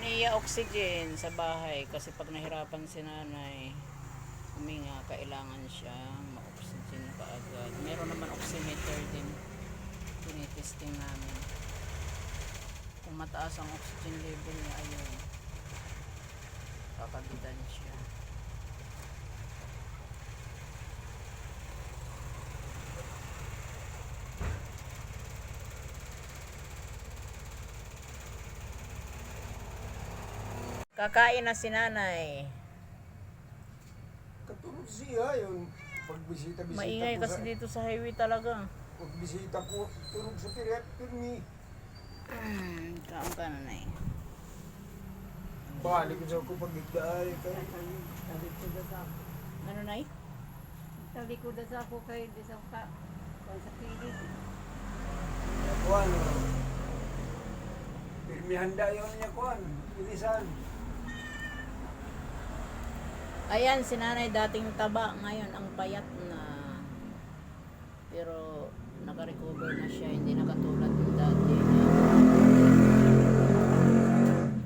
Iya oxygen sa bahay kasi pag nahirapan si nanay, huminga, kailangan siya ma-oxygen kaagad. Meron naman oximeter din. Tinitesting namin. Kung mataas ang oxygen level niya, ayun. Kakabitan siya. Kakain na si nanay. Katulog siya yun. Pagbisita-bisita Maingay po kasi sa... dito sa highway talaga. Pagbisita po, tulog sa piret, pirmi. Hmm, kaon ka nanay. Balik ko sa ako pagigdaay kayo. Ano nay? Tabi ko na sa ako kay di sa ka. Kung sa pilit. Kuan. Pirmi handa yun niya kuan. Ilisan. Ayan, si nanay dating taba, ngayon ang payat na. Pero naka-recover na siya, hindi na katulad ng dati.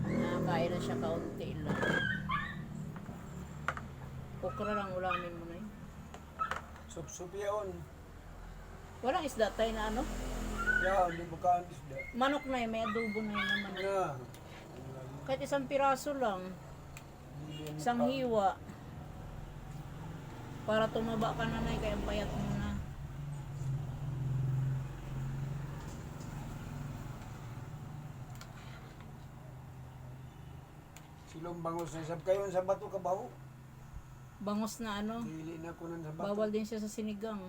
Nakakain na siya kaunti lang. Okra lang ulamin mo na yun. Sup-sup yun. Walang isda tayo na ano? Ya, hindi mo kaan isda. Manok na yun, may adobo na yun naman. Na. Kahit isang piraso lang, isang hiwa. Para tumaba ka na na, kaya payat mo na. Silong bangos na sab kayo sa bato kabaho. Bangos na ano, Dili na ko sa bato. bawal din siya sa sinigang.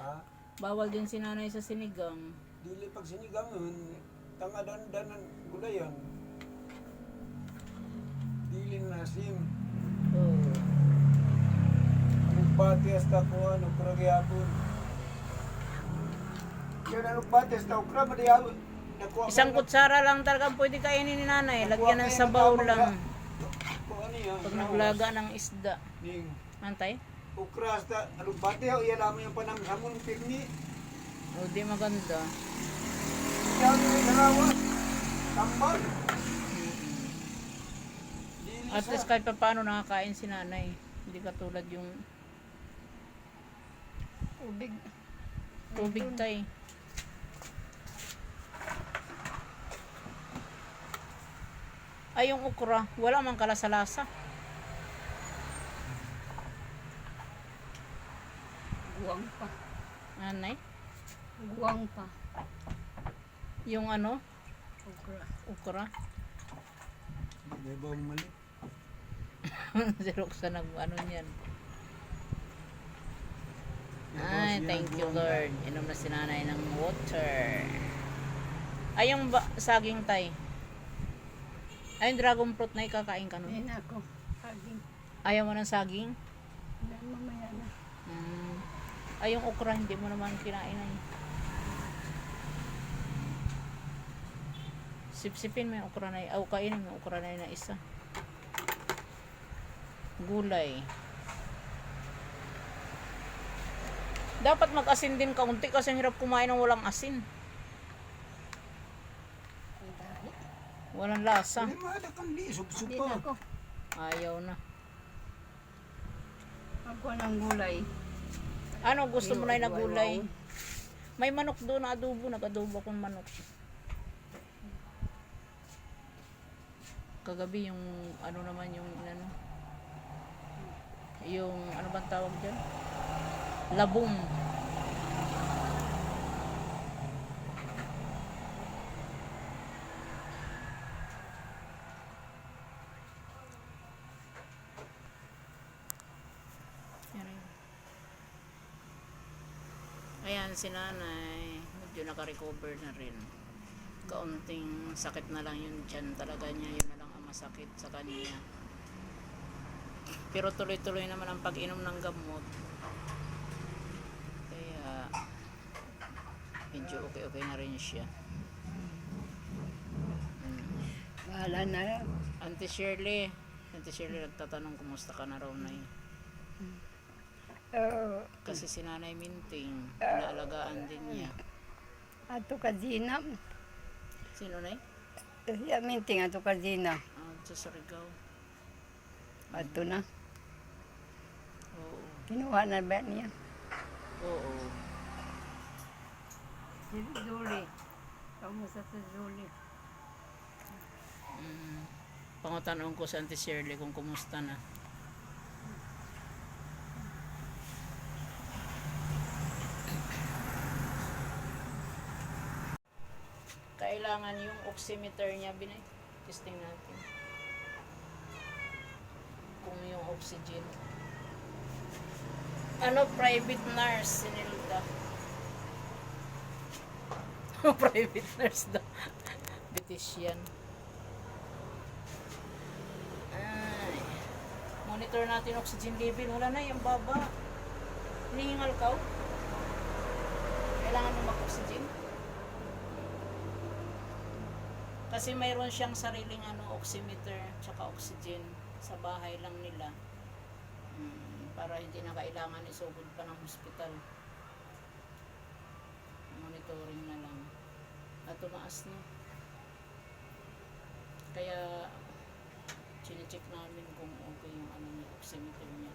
Ha? Bawal din si nanay sa sinigang. Dili pag sinigang yun, tangadan danan gulayan. Dili na sim. Oh. Nagpati hasta ko ano, kuragyapon. Yan ang nagpati hasta ko, ko Isang na- kutsara lang talaga pwede kainin ni nanay. Lagyan ng sabaw lang. Pag naglaga ng isda. Antay? ukra hasta, anong pati ho, iyan namin yung panamsamon pirmi. O di maganda. Yan yung narawa. Tambal. At least kahit pa paano nakakain si nanay. Hindi katulad yung Ubig. tubig tay. Ay, yung okra, wala mang kalasa-lasa. Guwang pa. Nanay? Guwang pa. Yung ano, Okra. okra. May bawang mali. si Roxanne nag ano niyan. Ay, thank you Lord. Inom na si nanay ng water. Ay, yung ba- saging tay. Ay, yung dragon fruit na ikakain ka nun. Ayun ako. Saging. Ayaw mo ng saging? Na mamaya na. Mm. Ay, yung okra, hindi mo naman kinain ay. Sipsipin mo yung okra na yun. Aw, kainin mo yung okra na yun na isa. Gulay. Dapat mag-asin din kaunti kasi ang hirap kumain ng walang asin. Walang lasa. Hindi mo ada kang li, sup-sup Hindi pa. na ako. Ayaw na. Ako ng gulay. Ano gusto mo na yung gulay? May manok doon na adobo. Nag-adobo akong manok. Kagabi yung ano naman yung ano yung ano bang tawag dyan? Labong. Ayan, si nanay, medyo naka-recover na rin. Kaunting sakit na lang yun dyan talaga niya, yun na lang ang masakit sa kanya. Pero tuloy-tuloy naman ang pag-inom ng gamot. Kaya, medyo okay-okay na rin siya. Bahala na. Auntie Shirley, Auntie Shirley nagtatanong kumusta ka na raw na Uh, Kasi si Nanay Minting, inaalagaan din niya. ato ka Zina. Sino na Yaminting ato ka Zina. Ah, sa Surigao. Ato na. Oo. Kinuha na ba niya? Oo. Si Julie. Kamusta sa Julie? Mm. Pangutanong ko sa Auntie Shirley kung kumusta na. Kailangan yung oximeter niya binay. Testing natin. Kung yung oxygen. Ano, private nurse, sinilda. private nurse daw. Beautician. Ay. Monitor natin oxygen level. Wala na, yung baba. Hinihingal ka? oh. Kailangan mo mag-oxygen. Kasi mayroon siyang sariling ano, oximeter tsaka oxygen sa bahay lang nila. Mm, para hindi na kailangan isugod pa ng hospital. Monitoring tumaas na. Kaya chinecheck namin kung okay yung ano niya, oximeter niya.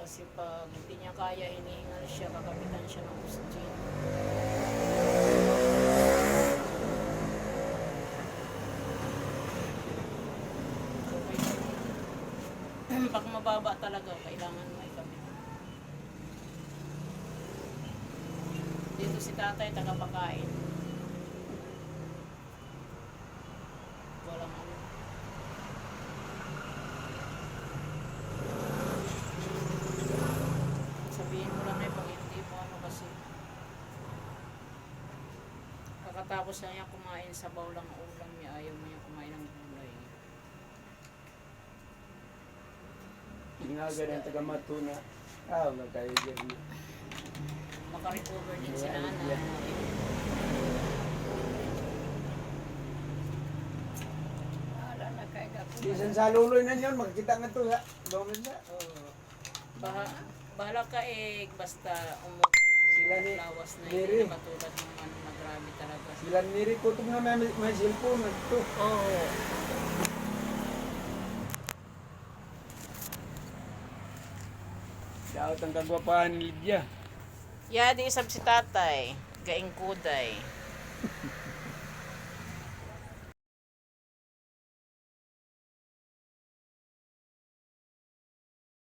Kasi pag hindi niya kaya, hinihingal siya, kakapitan siya ng oxygen. Okay. pag mababa talaga, kailangan mo Dito si tatay, tagapakain. Walang ano. Sabihin mo lang na pag hindi ano kasi kakatapos na niya kumain sa lang ulam niya ayaw niya kumain ng gulay. Ingaga ng taga Matuna. Ah, wala tayo dyan. Makarecover din si nanay. yeah. Wala na kay. Bisan sa luloy na yun, makikita nga to ha. Gawin na. Baha, bahala ka eh, basta umuwi Sila ng ni- lawas na Mary. hindi na katulad ng ano na grabe talaga. Sila niri kutob nga may, may cellphone na to. Oo. Daot ang kagwapahan ni Lydia. Ya, di isab si tatay. Gaing kuday.